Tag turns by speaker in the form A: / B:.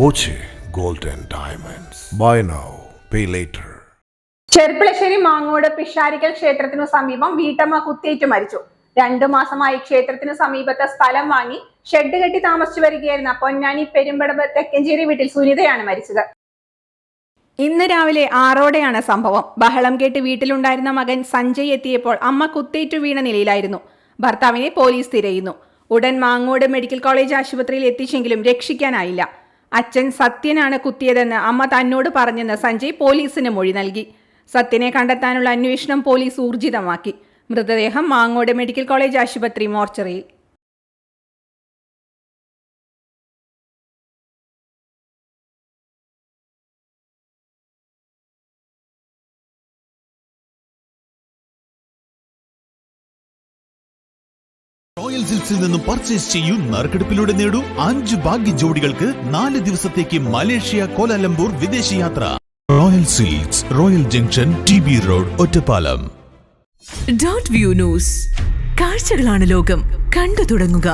A: Boche gold and Diamonds. Buy now, pay later.
B: Cherpulassery Mangode Pisharikkal ക്ഷേത്രത്തിനു സമീപം വീട്ടമ്മ കുത്തിയേറ്റ് മരിച്ചു. രണ്ടു മാസമായി ക്ഷേത്രത്തിനു സമീപത്തെ സ്ഥലം വാങ്ങി ഷെഡ് കെട്ടി താമസിച്ചു വരികയായിരുന്ന പൊന്നാനി പെരുമ്പടമ്പ് തെക്കഞ്ചേരി വീട്ടിൽ സുനിതയാണ് മരിച്ചത്. ഇന്ന് രാവിലെ ആറോടെയാണ് സംഭവം. ബഹളം കേട്ട് വീട്ടിലുണ്ടായിരുന്ന മകൻ സഞ്ജയ് എത്തിയപ്പോൾ അമ്മ കുത്തേറ്റു വീണ നിലയിലായിരുന്നു. ഭർത്താവിനെ പോലീസ് തിരയുന്നു. ഉടൻ മാങ്ങോട് മെഡിക്കൽ കോളേജ് ആശുപത്രിയിൽ എത്തിച്ചെങ്കിലും രക്ഷിക്കാനായില്ല. അച്ഛൻ സത്യനാണ് കുത്തിയതെന്ന് അമ്മ തന്നോട് പറഞ്ഞെന്ന് സഞ്ജയ് പോലീസിന് മൊഴി നൽകി. സത്യനെ കണ്ടെത്താനുള്ള അന്വേഷണം പോലീസ് ഊർജിതമാക്കി. മൃതദേഹം മാങ്ങോട് മെഡിക്കൽ കോളേജ് ആശുപത്രി മോർച്ചറിയിൽ.
C: റോയൽ സിൽക്സിൽ നിന്നും പർച്ചേസ് ചെയ്യൂ നറുക്കെടുപ്പിലൂടെ നേടൂ അഞ്ച് ഭാഗ്യ ജോഡികൾക്ക് നാല് ദിവസത്തേക്ക് മലേഷ്യ കോലാലംപൂർ വിദേശയാത്ര royal silks royal junction T B road Ottapalam.
D: Dot view news കാഴ്ചകളാണ് ലോകം. കണ്ടു തുടങ്ങുക.